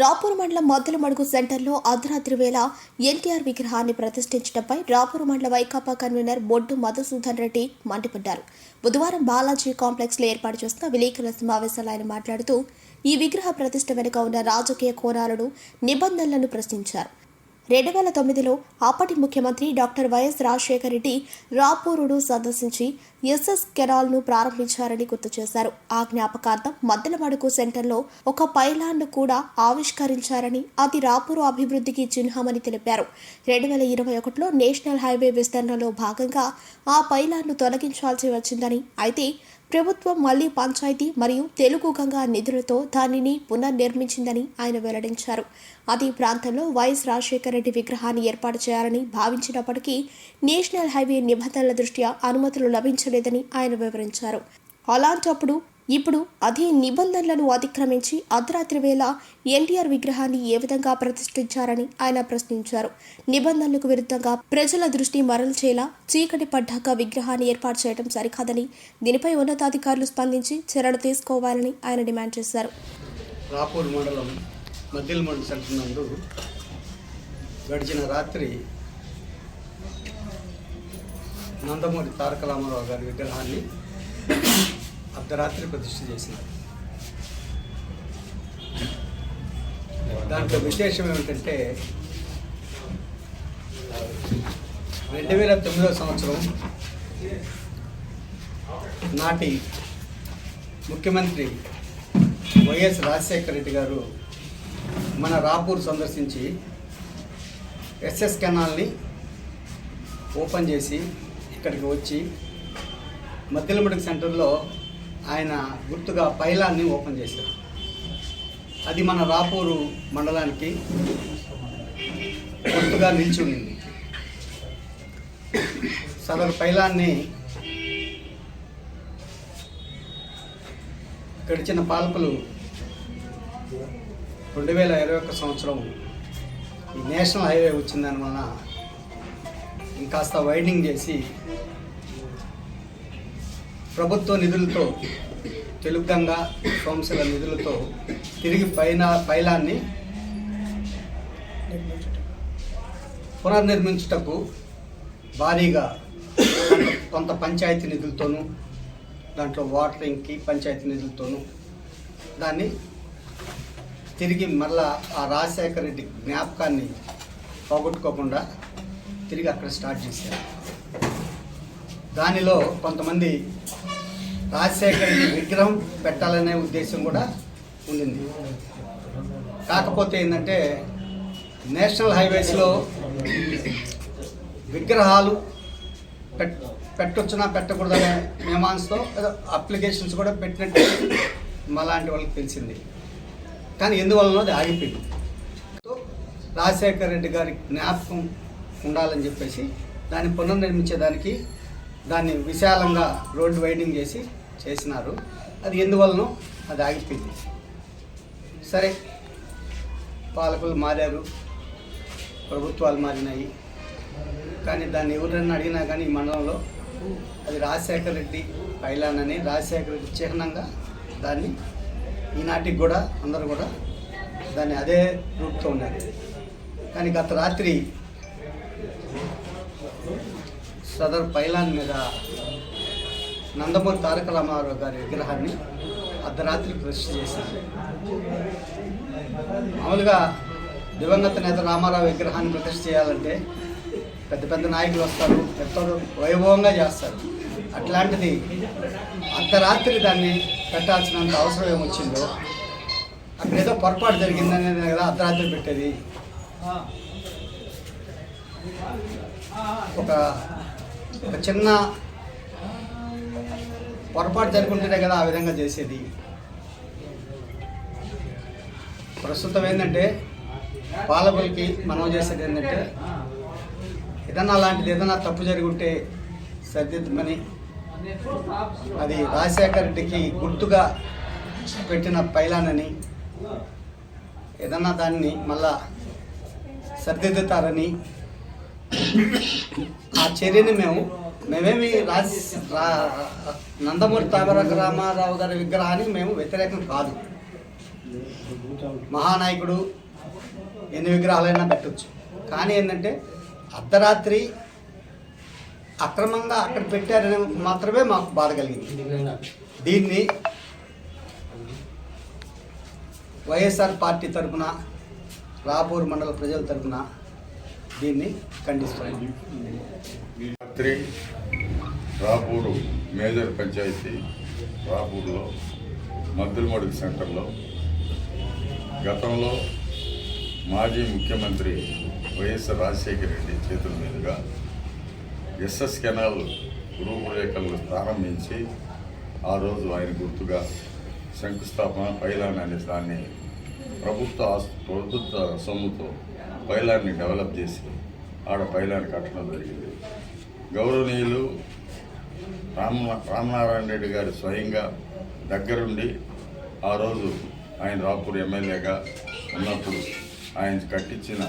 రాపూర్ మండలం మొదలమడుగు సెంటర్లో అర్ధరాత్రి వేళ ఎన్టీఆర్ విగ్రహాన్ని ప్రతిష్ఠించడంపై రాపూర్ మండల వైకాపా కన్వీనర్ బొడ్డు మధుసూదన్ రెడ్డి మండిపడ్డారు. బుధవారం బాలాజీ కాంప్లెక్స్లో ఏర్పాటు చేసిన విలేకరుల సమావేశంలో ఆయన మాట్లాడుతూ ఈ విగ్రహ ప్రతిష్ఠ వెనుక ఉన్న రాజకీయ కోణాలను నిబంధనలను ప్రశ్నించారు. రెండు వేల తొమ్మిదిలో అప్పటి ముఖ్యమంత్రి doctor Y S Rajasekhara Reddy రాపూరును సందర్శించి ఎస్ఎస్ కెనాల్ను ప్రారంభించారని గుర్తు చేశారు. ఆ జ్ఞాపకార్థం మద్దెలమడుగు సెంటర్లో ఒక పైలాన్ను కూడా ఆవిష్కరించారని అది రాపూరు అభివృద్ధికి చిహ్నమని తెలిపారు. రెండు వేల ఇరవై ఒకటిలో నేషనల్ హైవే విస్తరణలో భాగంగా ఆ పైలాన్ను తొలగించాల్సి వచ్చిందని అయితే ప్రభుత్వం మళ్ళీ పంచాయతీ మరియు తెలుగు గంగా నిధులతో దానిని పునర్నిర్మించిందని ఆయన వెల్లడించారు. అది ప్రాంతంలో వైఎస్ రాజశేఖర రెడ్డి విగ్రహాన్ని ఏర్పాటు చేయాలని భావించినప్పటికీ నేషనల్ హైవే నిబంధనల దృష్ట్యా అనుమతులు చేయలేదని ఆయన వివరించారు. అలాంటప్పుడు ఇప్పుడు అదే నిబంధనలను అతిక్రమించి అర్ధరాత్రి వేళ ఎన్టీఆర్ విగ్రహాన్ని ఏ విధంగా ప్రతిష్ఠించారని ఆయన ప్రశ్నించారు. నిబంధనలకు విరుద్ధంగా ప్రజల దృష్టి మరల్చేలా చీకటి పడ్డాక విగ్రహాన్ని ఏర్పాటు చేయడం సరికాదని దీనిపై ఉన్నతాధికారులు స్పందించి చర్యలు తీసుకోవాలని ఆయన డిమాండ్ చేశారు. రాపూర్ మండలం గడిచిన రాత్రి నందమూరి తారక రామారావు గారి విగ్రహాన్ని అర్ధరాత్రి ప్రతిష్ఠ చేసినారు. దాంట్లో విశేషం ఏమిటంటే రెండు వేల తొమ్మిదవ సంవత్సరం నాటి ముఖ్యమంత్రి వైఎస్ రాజశేఖర రెడ్డి గారు మన రాపూర్ సందర్శించి ఎస్ఎస్ కెనాల్ని ఓపెన్ చేసి ఇక్కడికి వచ్చి మధ్యలమడుగు సెంటర్లో ఆయన గుర్తుగా పైలాన్ని ఓపెన్ చేశారు. అది మన రాపూరు మండలానికి గుర్తుగా నిలిచి ఉండింది సదరు పైలాన్ని గడిచిన పాలకులు రెండు వేల ఇరవై ఒక్క సంవత్సరం ఈ నేషనల్ హైవే వచ్చిందని వలన కాస్త వైడింగ్ చేసి ప్రభుత్వ నిధులతో తెలుగంగా సోమశిల నిధులతో తిరిగి పైన పైలాన్ని పునర్నిర్మించుటకు భారీగా కొంత- కొంత పంచాయతీ నిధులతోనూ దాంట్లో వాటరింగ్కి పంచాయతీ నిధులతోనూ దాన్ని తిరిగి మళ్ళా ఆ రాజశేఖర రెడ్డి జ్ఞాపకాన్ని పోగొట్టుకోకుండా తిరిగి అక్కడ స్టార్ట్ చేశారు. దానిలో కొంతమంది రాజశేఖర్ విగ్రహం పెట్టాలనే ఉద్దేశం కూడా ఉండింది. కాకపోతే ఏంటంటే నేషనల్ హైవేస్లో విగ్రహాలు పెట్ పెట్టొచ్చునా పెట్టకూడదనే మీమాంసతో ఏదో అప్లికేషన్స్ కూడా పెట్టినట్టు మలాంటి వాళ్ళకి తెలిసింది. కానీ ఎందువలన అది ఆగిపోయింది. సో రెడ్డి గారి జ్ఞాపకం ఉండాలని చెప్పేసి దాన్ని పునర్నిర్మించేదానికి దాన్ని విశాలంగా రోడ్డు వైడింగ్ చేసి చేసినారు. అది ఎందువలనో? అది ఆగిపోయింది. సరే పాలకులు మారారు ప్రభుత్వాలు మారినాయి. కానీ దాన్ని ఎవరైనా అడిగినా కానీ ఈ మండలంలో అది రాజశేఖర రెడ్డి పైలాన్ అని రాజశేఖర రెడ్డి చిహ్నంగా దాన్ని ఈనాటికి కూడా అందరూ కూడా దాన్ని అదే రూపుతో ఉన్నారు. కానీ గత రాత్రి సదర్ పైలాన్ మీద నందమూరి తారక రామారావు గారి విగ్రహాన్ని అర్ధరాత్రి ప్రతిష్ఠ చేశారు. మామూలుగా దివంగత నేత రామారావు విగ్రహాన్ని ప్రతిష్ఠ చేయాలంటే పెద్ద పెద్ద నాయకులు వస్తారు ఎంతో వైభవంగా చేస్తారు. అట్లాంటిది అర్ధరాత్రి దాన్ని పెట్టాల్సినంత అవసరం ఏమొచ్చిందో అక్కడ ఏదో పొరపాటు జరిగిందని కదా అర్ధరాత్రి పెట్టేది. ఒక ఒక చిన్న పొరపాటు జరుగుతుంటే కదా ఆ విధంగా చేసేది. ప్రస్తుతం ఏంటంటే పాలకులకి మనం చేసేది ఏంటంటే ఏదన్నా అలాంటిది ఏదన్నా తప్పు జరుగుంటే ఉంటే సరిదిద్దమని అది రాజశేఖర రెడ్డికి గుర్తుగా పెట్టిన పైలానని ఏదన్నా దాన్ని మళ్ళా సరిదిద్దుతారని ఆ చర్యని మేము మేమేమి రాజ రా- నందమూరి తామరక రామారావు గారి విగ్రహానికి మేము వ్యతిరేకం కాదు. మహానాయకుడు ఎన్ని విగ్రహాలైనా పెట్టవచ్చు కానీ ఏంటంటే అర్ధరాత్రి అక్రమంగా అక్కడ పెట్టారని మాత్రమే మాకు బాధ కలిగింది. దీన్ని వైఎస్ఆర్ పార్టీ తరఫున రాపూర్ మండల ప్రజల తరఫున దీన్ని ఖండిస్తున్నాం రాత్రి రాపూరు మేజర్ పంచాయతీ రాపూర్లో మద్దులమడుగు సెంటర్లో గతంలో మాజీ ముఖ్యమంత్రి వైఎస్ రాజశేఖర రెడ్డి చేతుల మీదుగా ఎస్ఎస్ కెనాల్ రూపురేఖలు ప్రారంభించి ఆ రోజు ఆయన గుర్తుగా శంకుస్థాపన పైలాన్ అనే దాన్ని ప్రభుత్వ ప్రభుత్వ సొమ్ముతో పైలాన్ని డెవలప్ చేసి ఆడ పైలాన్ని కట్టడం జరిగింది. గౌరవనీయులు రామ రామనారాయణ రెడ్డి గారు స్వయంగా దగ్గరుండి ఆ రోజు ఆయన రాపూర్ ఎమ్మెల్యేగా ఉన్నప్పుడు ఆయన కట్టించిన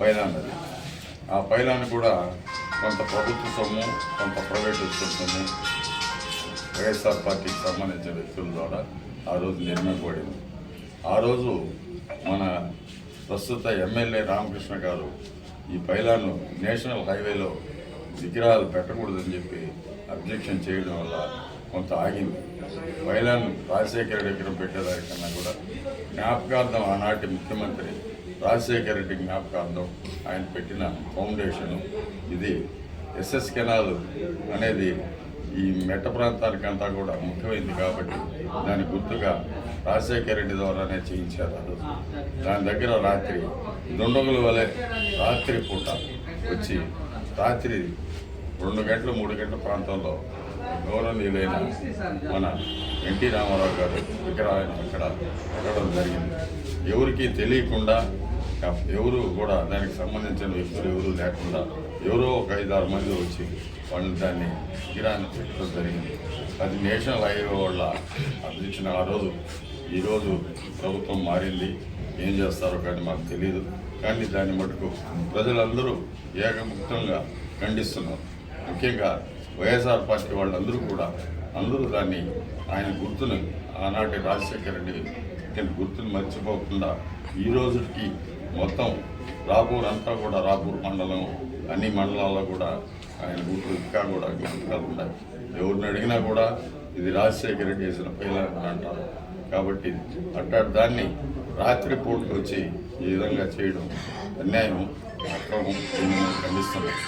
పైలాన్ అది. ఆ పైలాన్ కూడా కొంత ప్రభుత్వ సొమ్ము కొంత ప్రైవేట్ సొమ్ము వైఎస్ఆర్ పార్టీకి సంబంధించిన వ్యక్తుల ద్వారా ఆ రోజు నిర్మింపబడింది. ఆ రోజు మన ప్రస్తుత ఎమ్మెల్యే రామకృష్ణ గారు ఈ పైలాను నేషనల్ హైవేలో విగ్రహాలు పెట్టకూడదని చెప్పి అబ్జెక్షన్ చేయడం వల్ల కొంత ఆగింది. పైలాన్ రాజశేఖర రెడ్డి విగ్రహం పెట్టేదానికన్నా కూడా జ్ఞాపకార్థం ఆనాటి ముఖ్యమంత్రి రాజశేఖర రెడ్డి జ్ఞాపకార్థం ఆయన పెట్టిన ఫౌండేషను ఇది ఎస్ఎస్ కెనాల్ అనేది ఈ మెట్ట ప్రాంతానికంతా కూడా ముఖ్యమైనది కాబట్టి దాని గుర్తుగా రాజశేఖర రెడ్డి ద్వారానే చేయించారు రోజు. దాని దగ్గర రాత్రి దుండగుల వలె రాత్రి పూట వచ్చి రాత్రి రెండు గంటలు మూడు గంటల ప్రాంతంలో గౌరవనీయులైన మన ఎన్టీ రామారావు గారు విగ్రహాన్ని అక్కడ పెట్టడం జరిగింది. ఎవరికి తెలియకుండా ఎవరు కూడా దానికి సంబంధించిన వ్యక్తులు ఎవరు లేకుండా ఎవరో ఒక ఐదారు మంది వచ్చి వాళ్ళు దాన్ని విగ్రహాన్ని పెట్టడం జరిగింది. అది నేషనల్ హైవే వాళ్ళ అందించిన ఆ రోజు ఈరోజు ప్రభుత్వం మారింది. ఏం చేస్తారో కానీ మాకు తెలియదు కానీ దాన్ని మటుకు ప్రజలందరూ ఏకముక్తంగా ఖండిస్తున్నారు. ముఖ్యంగా వైఎస్ఆర్ పార్టీ వాళ్ళందరూ కూడా అందరూ దాన్ని ఆయన గుర్తును ఆనాటి రాజశేఖర రెడ్డి ఇతని గుర్తును మర్చిపోకుండా ఈ రోజుకి మొత్తం రాపూర్ అంతా కూడా రాపూర్ మండలం అన్ని మండలాల్లో కూడా ఆయన గుర్తు ఇంకా కూడా జ్ఞాపకాలు ఉన్నాయి ఎవరిని అడిగినా కూడా ఇది రాజశేఖర రెడ్డి చేసిన పైలా అంటారు. కాబట్టి అట్టాడు దాన్ని రాత్రి పూటకు వచ్చి ఈ విధంగా చేయడం అన్యాయం అక్రమం ఖండిస్తున్నాం.